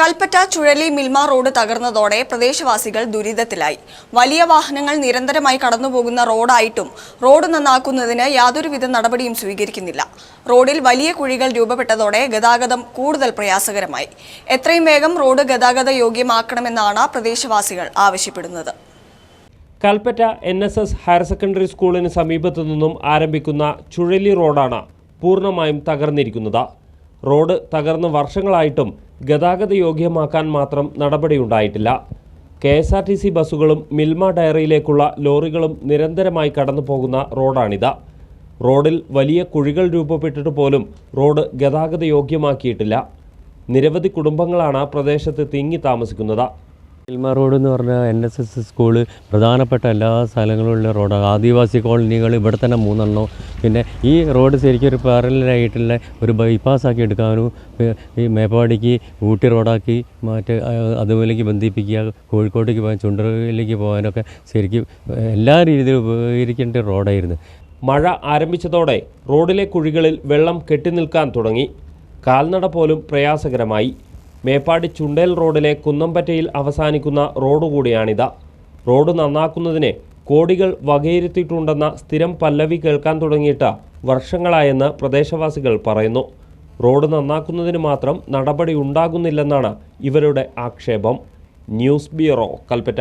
കൽപ്പറ്റ ചുഴലി മിൽമ റോഡ് തകർന്നതോടെ പ്രദേശവാസികൾ ദുരിതത്തിലായി. വലിയ വാഹനങ്ങൾ നിരന്തരമായി കടന്നുപോകുന്ന റോഡായിട്ടും റോഡ് നന്നാക്കുന്നതിന് യാതൊരുവിധ നടപടിയും സ്വീകരിക്കുന്നില്ല. റോഡിൽ വലിയ കുഴികൾ രൂപപ്പെട്ടതോടെ ഗതാഗതം കൂടുതൽ പ്രയാസകരമായി. എത്രയും വേഗം റോഡ് ഗതാഗത യോഗ്യമാക്കണമെന്നാണ് പ്രദേശവാസികൾ ആവശ്യപ്പെടുന്നത്. Kalpetta N S S higher secondary സ്കൂളിന് സമീപത്തു നിന്നും ആരംഭിക്കുന്ന ചുഴലി റോഡാണ് പൂർണമായും തകർന്നിരിക്കുന്നത്. റോഡ് തകർന്ന് വർഷങ്ങളായിട്ടും ഗതാഗത യോഗ്യമാക്കാൻ മാത്രം നടപടിയുണ്ടായിട്ടില്ല. K S R T C ബസ്സുകളും മിൽമ ഡയറിയിലേക്കുള്ള ലോറികളും നിരന്തരമായി കടന്നു പോകുന്ന റോഡാണിത്. റോഡിൽ വലിയ കുഴികൾ രൂപപ്പെട്ടിട്ട് പോലും റോഡ് ഗതാഗത യോഗ്യമാക്കിയിട്ടില്ല. നിരവധി കുടുംബങ്ങളാണ് പ്രദേശത്ത് തിങ്ങി താമസിക്കുന്നത്. ഇൽമ റോഡ് എന്ന് പറഞ്ഞാൽ എൻ എസ് എസ് സ്കൂൾ പ്രധാനപ്പെട്ട എല്ലാ സ്ഥലങ്ങളിലുള്ള റോഡാണ് ആദിവാസി കോളനികൾ ഇവിടെ തന്നെ മൂന്നെണ്ണം. പിന്നെ ഈ റോഡ് ശരിക്കും ഒരു പാരലായിട്ടുള്ള ഒരു ബൈപ്പാസ് ആക്കി എടുക്കാനും ഈ മേപ്പാടിക്ക് ഊട്ടി റോഡാക്കി മറ്റ് അതുപോലേക്ക് ബന്ധിപ്പിക്കുക കോഴിക്കോട്ടേക്ക് പോകാൻ ചുണ്ടറിലേക്ക് പോകാനൊക്കെ ശരിക്കും എല്ലാ രീതിയിലും ഉപകരിക്കേണ്ട റോഡായിരുന്നു മഴ ആരംഭിച്ചതോടെ റോഡിലെ കുഴികളിൽ വെള്ളം കെട്ടിനിൽക്കാൻ തുടങ്ങി. കാൽനട പോലും പ്രയാസകരമായി. മേപ്പാടി ചുണ്ടേൽ റോഡിലെ കുന്നമ്പറ്റയിൽ അവസാനിക്കുന്ന റോഡ് കൂടിയാണിത്. റോഡ് നന്നാക്കുന്നതിന് കോടികൾ വകയിരുത്തിയിട്ടുണ്ടെന്ന സ്ഥിരം പല്ലവി കേൾക്കാൻ തുടങ്ങിയിട്ട് വർഷങ്ങളായെന്ന് പ്രദേശവാസികൾ പറയുന്നു. റോഡ് നന്നാക്കുന്നതിന് മാത്രം നടപടി ഉണ്ടാകുന്നില്ലെന്നാണ് ഇവരുടെ ആക്ഷേപം. News bureau Kalpetta.